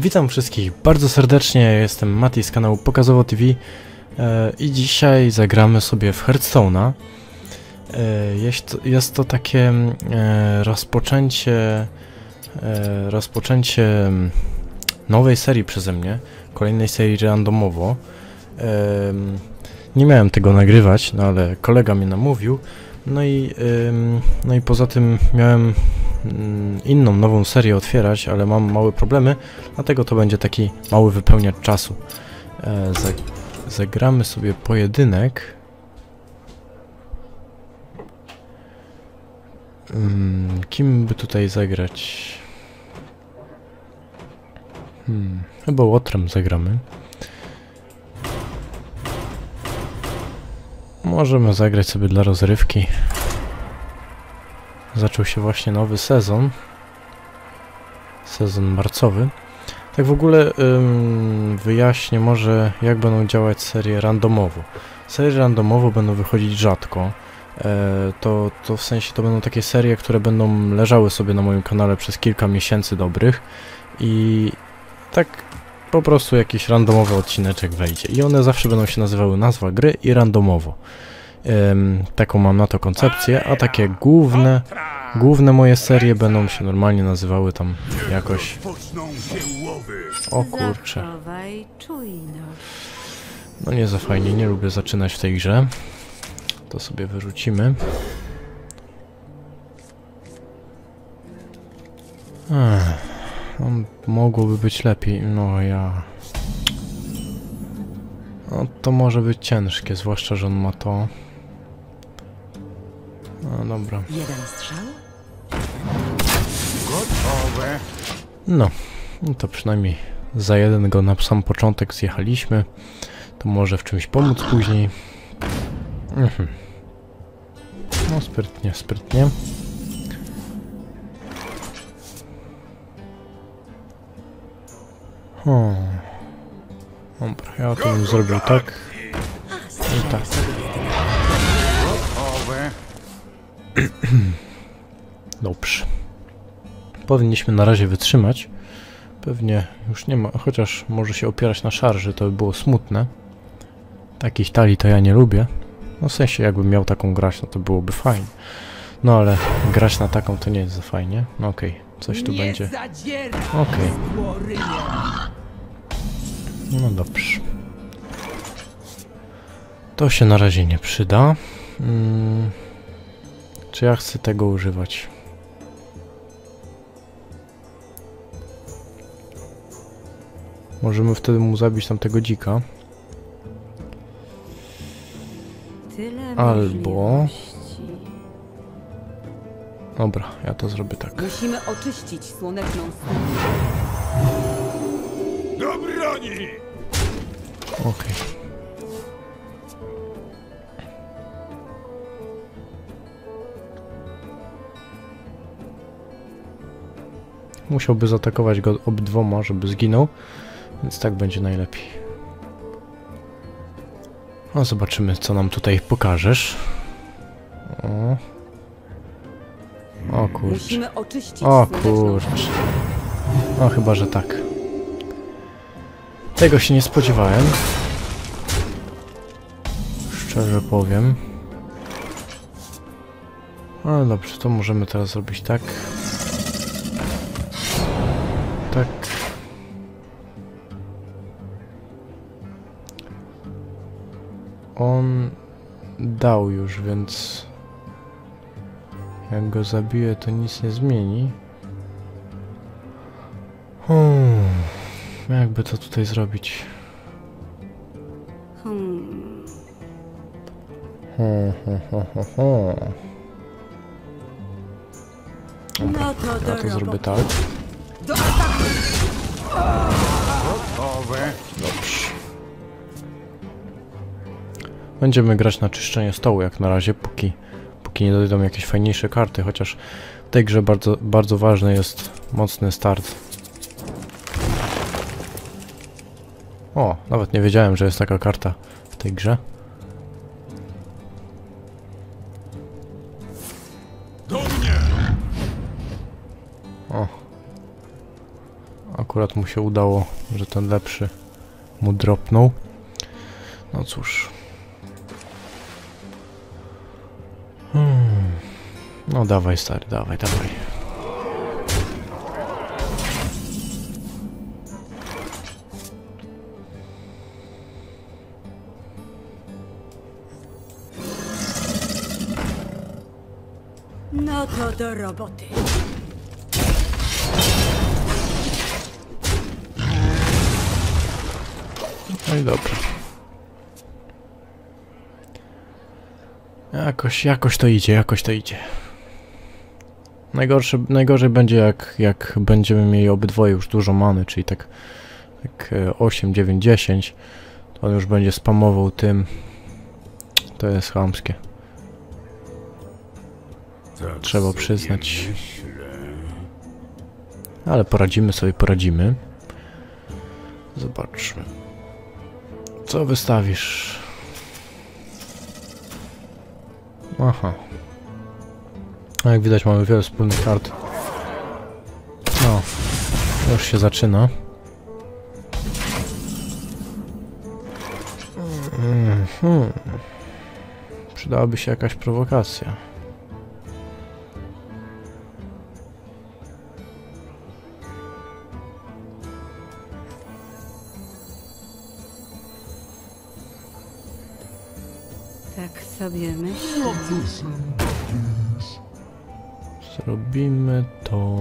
Witam wszystkich bardzo serdecznie, jestem Mati z kanału Pokazowo TV e, i dzisiaj zagramy sobie w Hearthstone'a. E, jest, to takie mm, e, rozpoczęcie, rozpoczęcie mm, nowej serii przeze mnie, kolejnej serii randomowo. E, nie miałem tego nagrywać, no ale kolega mnie namówił. No i, no i poza tym miałem mm, inną, nową serię otwierać, ale mam małe problemy, dlatego to będzie taki mały wypełniacz czasu. E, za, zagramy sobie pojedynek. Ym, kim by tutaj zagrać? Hmm, chyba Łotrem zagramy. Możemy zagrać sobie dla rozrywki. Zaczął się właśnie nowy sezon. Sezon marcowy. Tak w ogóle ym, wyjaśnię może jak będą działać serie randomowo. Serie randomowo będą wychodzić rzadko. E, to, to w sensie to będą takie serie, które będą leżały sobie na moim kanale przez kilka miesięcy dobrych i tak po prostu jakiś randomowy odcineczek wejdzie. I one zawsze będą się nazywały nazwa gry i randomowo. Ym, taką mam na to koncepcję, a takie główne, główne moje serie będą się normalnie nazywały tam jakoś... O kurczę, no nie za fajnie, nie lubię zaczynać w tej grze. To sobie wyrzucimy. Ech, no, mogłoby być lepiej, no ja... No to może być ciężkie, zwłaszcza, że on ma to. No dobra. Jeden strzał? Gotowe. No, no to przynajmniej za jeden go na sam początek zjechaliśmy. To może w czymś pomóc później. Mhm. No sprytnie, sprytnie. Hmm. Dobra, ja to bym zrobił tak. I tak. Dobrze. Powinniśmy na razie wytrzymać. Pewnie już nie ma, chociaż może się opierać na szarży, to by było smutne. Takich talii to ja nie lubię. No w sensie jakbym miał taką grać, no to byłoby fajnie. No ale grać na taką to nie jest za fajnie. No okej, coś tu będzie. Okej, no dobrze. To się na razie nie przyda. Mm. Czy ja chcę tego używać? Możemy wtedy mu zabić tamtego dzika. Tyle Albo-. Dobra, ja to zrobię tak. Musimy oczyścić słoneczną stronę. Do broni. Okej. Musiałby zaatakować go obydwoma, żeby zginął, więc tak będzie najlepiej. No zobaczymy, co nam tutaj pokażesz. O, o kurczę. O kurczę. No chyba, że tak. Tego się nie spodziewałem. Szczerze powiem. Ale dobrze, to możemy teraz zrobić. Tak. On dał już, więc jak go zabiję, to nic nie zmieni. Hmm. Jakby to tutaj zrobić? Hmm. Hmm, hmm, to Ja to zrobię tak. Gotowe. Dobrze. Będziemy grać na czyszczenie stołu jak na razie, póki, póki nie dojdą jakieś fajniejsze karty, chociaż w tej grze bardzo, bardzo ważny jest mocny start. O, nawet nie wiedziałem, że jest taka karta w tej grze. Do mnie. O. Akurat mu się udało, że ten lepszy mu dropnął. No cóż. No dawaj stary, dawaj, dawaj. No to do roboty. No i dobrze. Jakoś, jakoś to idzie, jakoś to idzie. Najgorsze, najgorzej będzie jak, jak będziemy mieli obydwoje już dużo many, czyli tak, tak e, 8, 9, 10. To on już będzie spamował tym. To jest chamskie. Trzeba przyznać. Ale poradzimy sobie, poradzimy. Zobaczmy. Co wystawisz? Aha. A jak widać mamy wiele wspólnych kart. No. Już się zaczyna. Mhm. Przydałaby się jakaś prowokacja. Tak sobie myślę. Zrobimy to.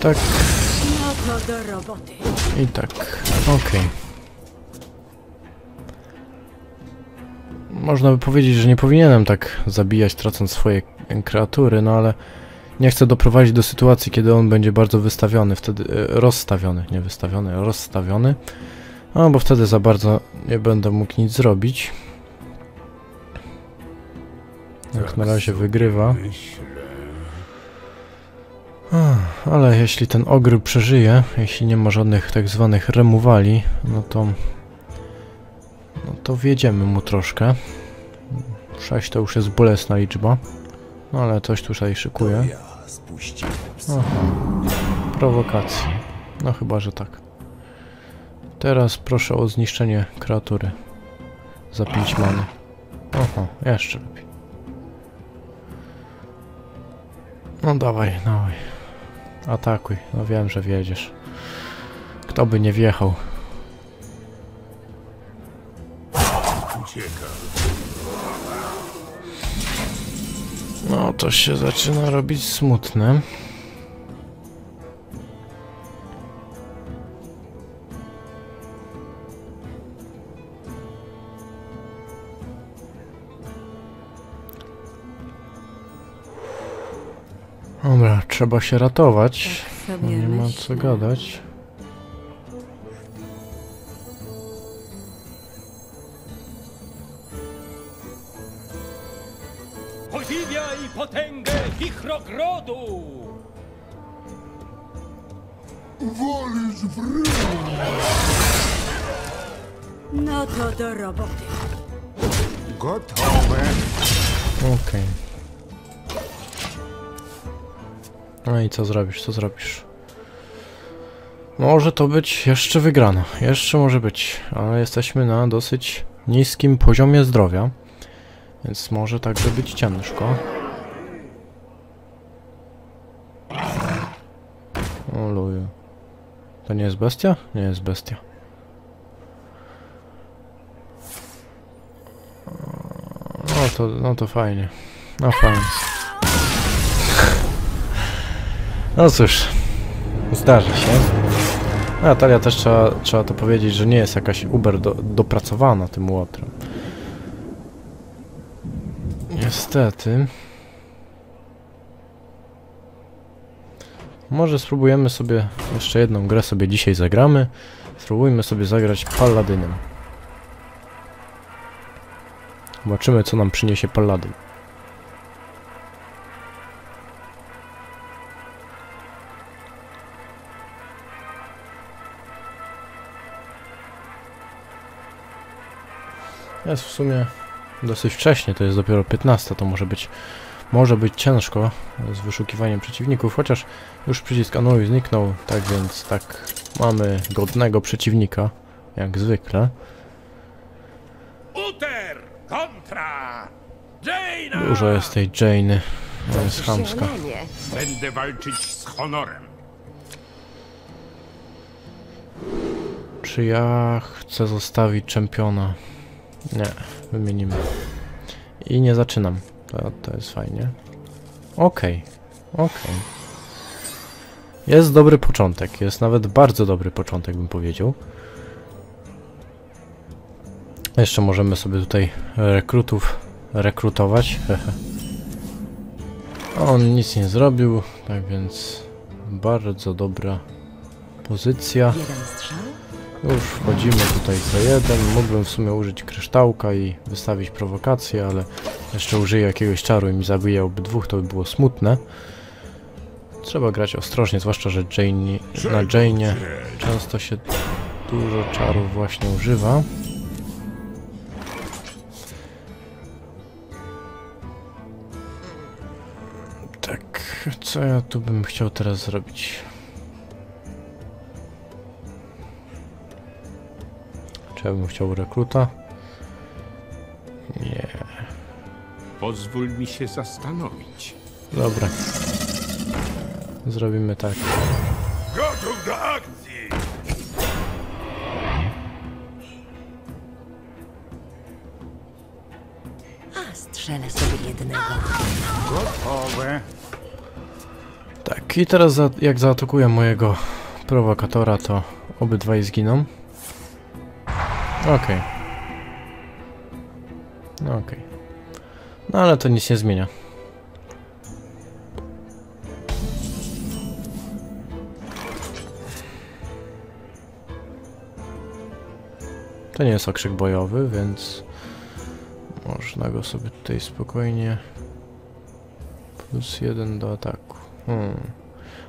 Tak i tak. Okej. Można by powiedzieć, że nie powinienem tak zabijać, tracąc swoje kreatury, no ale nie chcę doprowadzić do sytuacji, kiedy on będzie bardzo wystawiony, wtedy e, rozstawiony, nie wystawiony, rozstawiony. No bo wtedy za bardzo nie będę mógł nic zrobić. Tak na razie wygrywa. Ale jeśli ten ogr przeżyje, jeśli nie ma żadnych tak zwanych remuwali, no to... No to wjedziemy mu troszkę. 6 to już jest bolesna liczba. No ale coś tutaj szykuje. Aha. Prowokacji. No chyba, że tak. Teraz proszę o zniszczenie kreatury. Za 5 many. Oho, jeszcze lepiej. No dawaj, dawaj. Atakuj. No wiem, że wiedziesz. Kto by nie wjechał? No to się zaczyna robić smutne. Trzeba się ratować. Tak nie ma co gadać. No i co zrobisz, co zrobisz? Może to być jeszcze wygrana. Jeszcze może być, ale jesteśmy na dosyć niskim poziomie zdrowia. Więc może także być ciężko. O luju. To nie jest bestia? Nie jest bestia. No to, no to fajnie. No fajnie. No cóż, zdarza się. Natalia też trzeba, trzeba to powiedzieć, że nie jest jakaś uber do, dopracowana tym łotrem. Niestety. Może spróbujemy sobie jeszcze jedną grę sobie dzisiaj zagramy. Spróbujmy sobie zagrać Palladynem. Zobaczymy co nam przyniesie Palladyn. Jest w sumie dosyć wcześnie, to jest dopiero 15, to może być może być ciężko z wyszukiwaniem przeciwników, chociaż już przycisk anuluj zniknął, tak więc tak mamy godnego przeciwnika, jak zwykle. Uter kontra Jaina! Dużo jest tej Jane, to jest chamska. Będę walczyć z honorem. Czy ja chcę zostawić czempiona? Nie, wymienimy. I nie zaczynam. To, to jest fajnie. Okej, okej. Jest dobry początek, jest nawet bardzo dobry początek bym powiedział. Jeszcze możemy sobie tutaj rekrutów rekrutować. On nic nie zrobił, tak więc bardzo dobra pozycja. Jeden strzał. Już wchodzimy tutaj za jeden. Mógłbym w sumie użyć kryształka i wystawić prowokację, ale jeszcze użyję jakiegoś czaru i mi zabije obydwóch, to by było smutne. Trzeba grać ostrożnie, zwłaszcza, że Jane, na Jane'ie często się dużo czarów właśnie używa. Tak, co ja tu bym chciał teraz zrobić? Ja bym chciał rekruta? Nie. Pozwól mi się zastanowić. Dobra. Zrobimy tak. Gotów do akcji! A, strzelę sobie jednego. Gotowe. Tak, i teraz za, jak zaatakuję mojego prowokatora, to obydwaj zginą. Okej. No okej. No ale to nic nie zmienia. To nie jest okrzyk bojowy, więc można go sobie tutaj spokojnie plus jeden do ataku. Hmm.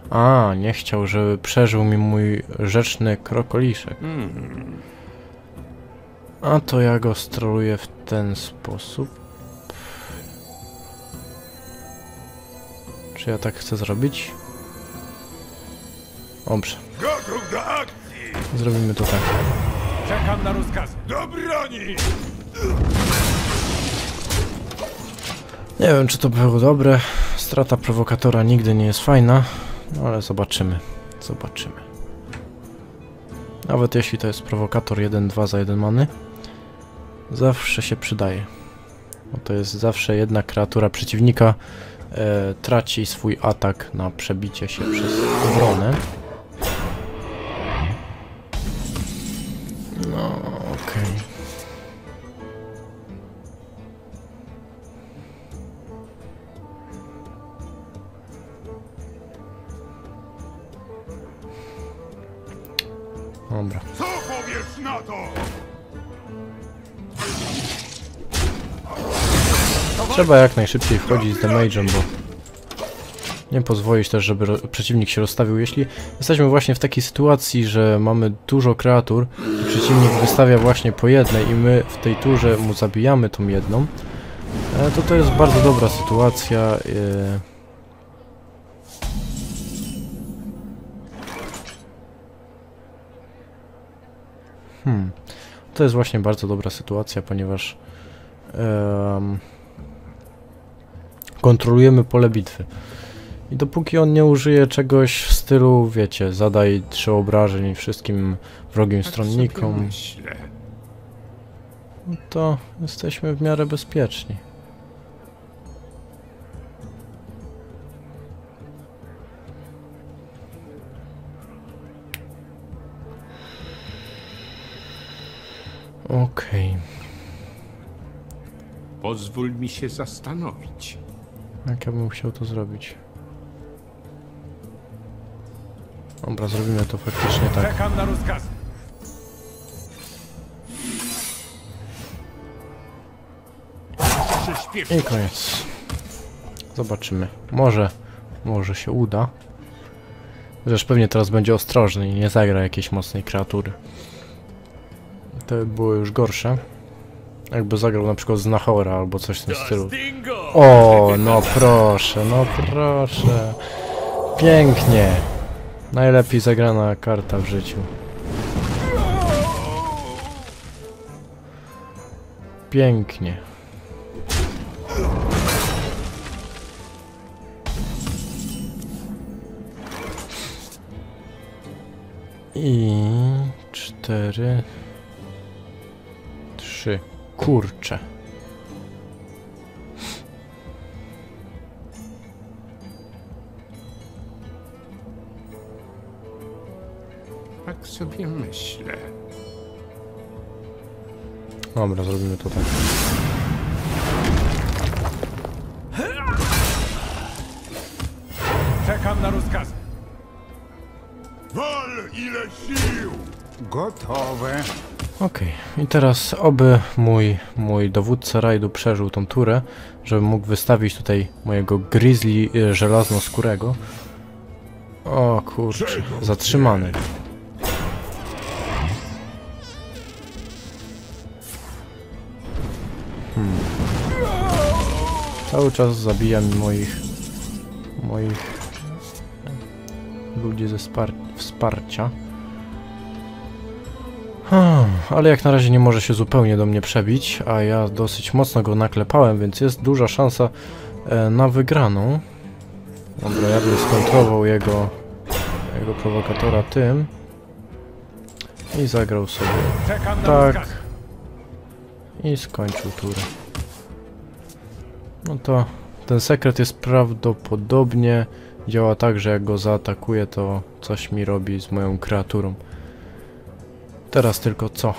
A, nie chciał, żeby przeżył mi mój rzeczny krokoliszek. A to ja go stroluję w ten sposób. Czy ja tak chcę zrobić? Dobrze, Gotów do akcji! zrobimy to tak. Czekam na rozkazy. Do broni! Nie wiem, czy to było dobre. Strata prowokatora nigdy nie jest fajna, no ale zobaczymy. Zobaczymy. Nawet jeśli to jest prowokator 1-2 za 1 many, zawsze się przydaje. Bo to jest zawsze jedna kreatura przeciwnika e, traci swój atak na przebicie się przez obronę. No, okej. Dobra. Trzeba jak najszybciej wchodzić z damage'em, bo nie pozwolić też, żeby przeciwnik się rozstawił. Jeśli jesteśmy właśnie w takiej sytuacji, że mamy dużo kreatur i przeciwnik wystawia właśnie po jednej i my w tej turze mu zabijamy tą jedną, e, to to jest bardzo dobra sytuacja. e. Hmm. To jest właśnie bardzo dobra sytuacja, ponieważ em, kontrolujemy pole bitwy. I dopóki on nie użyje czegoś w stylu, wiecie, zadaj trzy obrażeń wszystkim wrogim stronnikom, Myślę. no to jesteśmy w miarę bezpieczni. Okej, Pozwól mi się zastanowić. Jak ja bym chciał to zrobić? Dobra, zrobimy to faktycznie tak. Czekam na śpieszyć. I koniec. Zobaczymy. Może, może się uda. Chociaż pewnie teraz będzie ostrożny i nie zagra jakiejś mocnej kreatury. To by było już gorsze. Jakby zagrał na przykład z Nahora albo coś w tym stylu. O, no proszę, no proszę. Pięknie. Najlepiej zagrana karta w życiu. Pięknie. I cztery, trzy. Kurcze. Sobie myślę. Dobra, zrobimy to tak. Czekam na rozkazy. Wal ile sił! Gotowe. Okej, i teraz oby mój, mój dowódca rajdu przeżył tą turę, żebym mógł wystawić tutaj mojego grizzly y, żelaznoskórego. O kurczę, zatrzymany. Hmm. Cały czas zabija mi moich, moich ludzi ze spar wsparcia. Hmm, ale jak na razie nie może się zupełnie do mnie przebić, a ja dosyć mocno go naklepałem, więc jest duża szansa e, na wygraną. Dobra, ja bym skontrował jego, jego prowokatora tym i zagrał sobie tak. I skończył turę. No to ten sekret jest prawdopodobnie działa tak, że jak go zaatakuję, to coś mi robi z moją kreaturą. Teraz tylko co?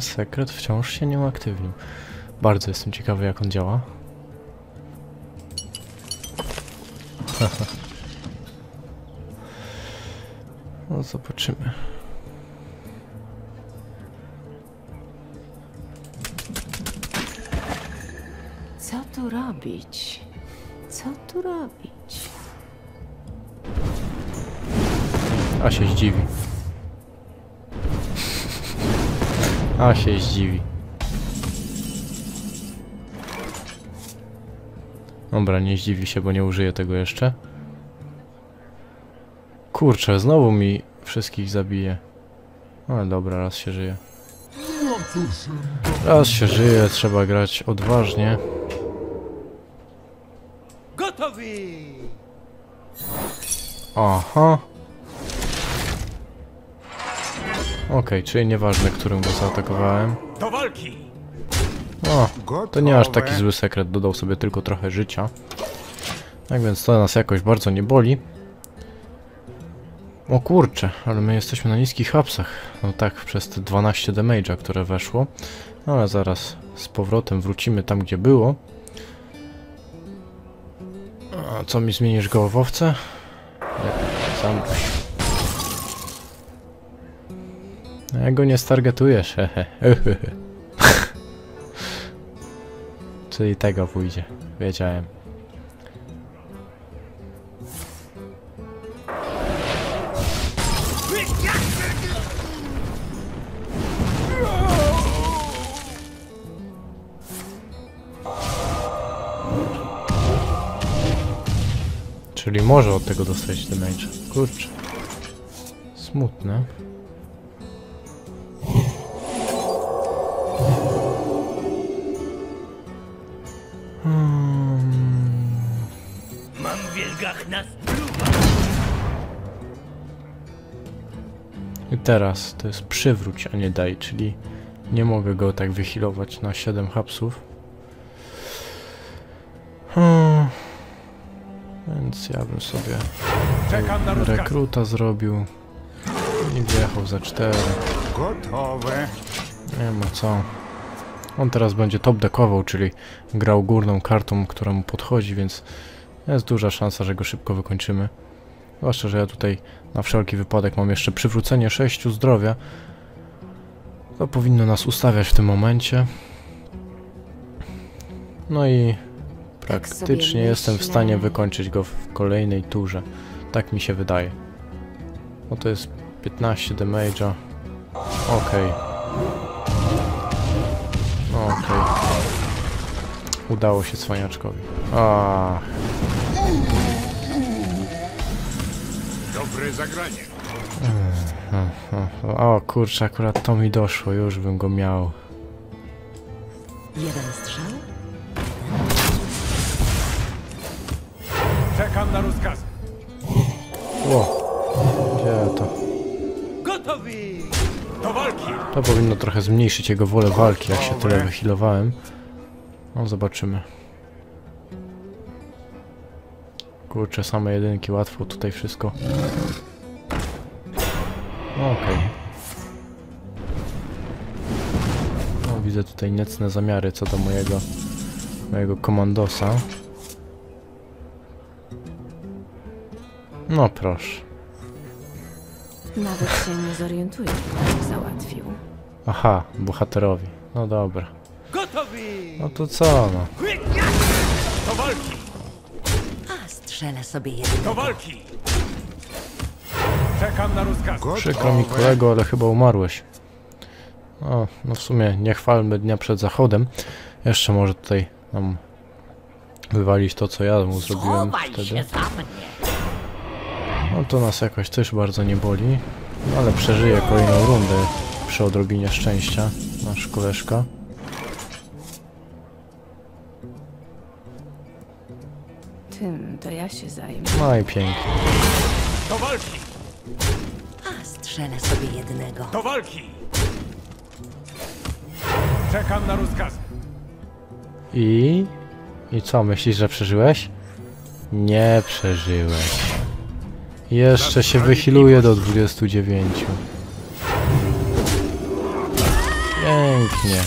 Sekret wciąż się nie uaktywnił. Bardzo jestem ciekawy jak on działa. no zobaczymy. Co tu robić? Co tu robić? A się zdziwi. A się zdziwi. Dobra, nie zdziwi się, bo nie użyję tego jeszcze. Kurczę, znowu mi wszystkich zabije. Ale dobra, raz się żyje. Raz się żyje, trzeba grać odważnie. Gotowy! Aha. Okej, czyli nieważne, którym go zaatakowałem. Do walki! O, to nie aż taki zły sekret, dodał sobie tylko trochę życia. Tak więc to nas jakoś bardzo nie boli. O kurczę, ale my jesteśmy na niskich hapsach. No tak, przez te 12 damage'a, które weszło. No ale zaraz z powrotem wrócimy tam, gdzie było. A co mi zmienisz go w owce? Nie, sam. Ja go nie stargetujesz. Czyli tego pójdzie. Wiedziałem. Czyli może od tego dostać damage. Kurczę. Smutne. Teraz to jest przywróć, a nie daj, czyli nie mogę go tak wyhealować na 7 hapsów. Hmm. Więc ja bym sobie rekruta zrobił i wjechał za 4. Gotowe. Nie ma co. On teraz będzie top deckował, czyli grał górną kartą, która mu podchodzi, więc jest duża szansa, że go szybko wykończymy. Zwłaszcza, że ja tutaj na wszelki wypadek mam jeszcze przywrócenie 6 zdrowia. To powinno nas ustawiać w tym momencie. No i praktycznie sobie jestem w stanie wykończyć go w kolejnej turze. Tak mi się wydaje. No to jest 15 damage'a. Okej. Okej. Udało się cwaniaczkowi. Ach, Dobre zagranie. o kurczę, akurat to mi doszło, już bym go miał. Jeden strzał? Czekam na rozkaz. Ło, gdzie to? Gotowi! Do walki! To powinno trochę zmniejszyć jego wolę walki, jak się tyle wychilowałem. No, zobaczymy. Kurczę, same jedynki, łatwo tutaj wszystko. Okej. No, widzę tutaj niecne zamiary co do mojego, mojego komandosa. No proszę. Nawet się nie zorientuję, kto załatwił. Aha, bohaterowi. No dobra. Gotowi! No to co no? Do walki! Strzelę sobie jeden. Do walki! Czekam na rozkaz. Przykro mi kolego, ale chyba umarłeś. O, no w sumie nie chwalmy dnia przed zachodem. Jeszcze może tutaj nam wywalić to, co ja mu zrobiłem wtedy. No to nas jakoś też bardzo nie boli. No, ale przeżyje kolejną rundę przy odrobinie szczęścia. Nasz koleżka. Tym to ja się zajmę. No i pięknie. Do walki! A strzelę sobie jednego. Do walki! Czekam na rozkaz. I... I co, myślisz, że przeżyłeś? Nie przeżyłeś. Jeszcze się wychiluje do 29. Pięknie.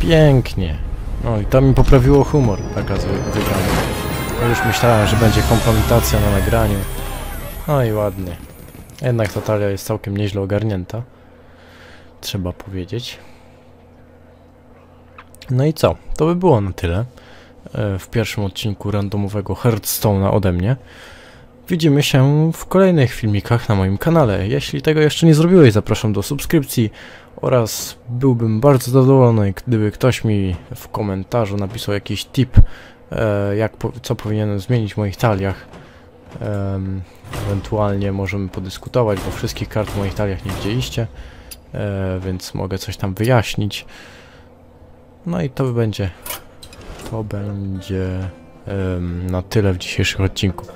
Pięknie. No i to mi poprawiło humor, taka wygrana. Ja już myślałem, że będzie kompromitacja na nagraniu. No i ładnie. Jednak ta talia jest całkiem nieźle ogarnięta. Trzeba powiedzieć. No i co? To by było na tyle e, w pierwszym odcinku randomowego Hearthstone'a ode mnie. Widzimy się w kolejnych filmikach na moim kanale. Jeśli tego jeszcze nie zrobiłeś, zapraszam do subskrypcji oraz byłbym bardzo zadowolony, gdyby ktoś mi w komentarzu napisał jakiś tip, e, jak co powinienem zmienić w moich taliach. Ewentualnie możemy podyskutować, bo wszystkich kart w moich taliach nie widzieliście, e, więc mogę coś tam wyjaśnić. No i to będzie. To będzie na tyle w dzisiejszym odcinku.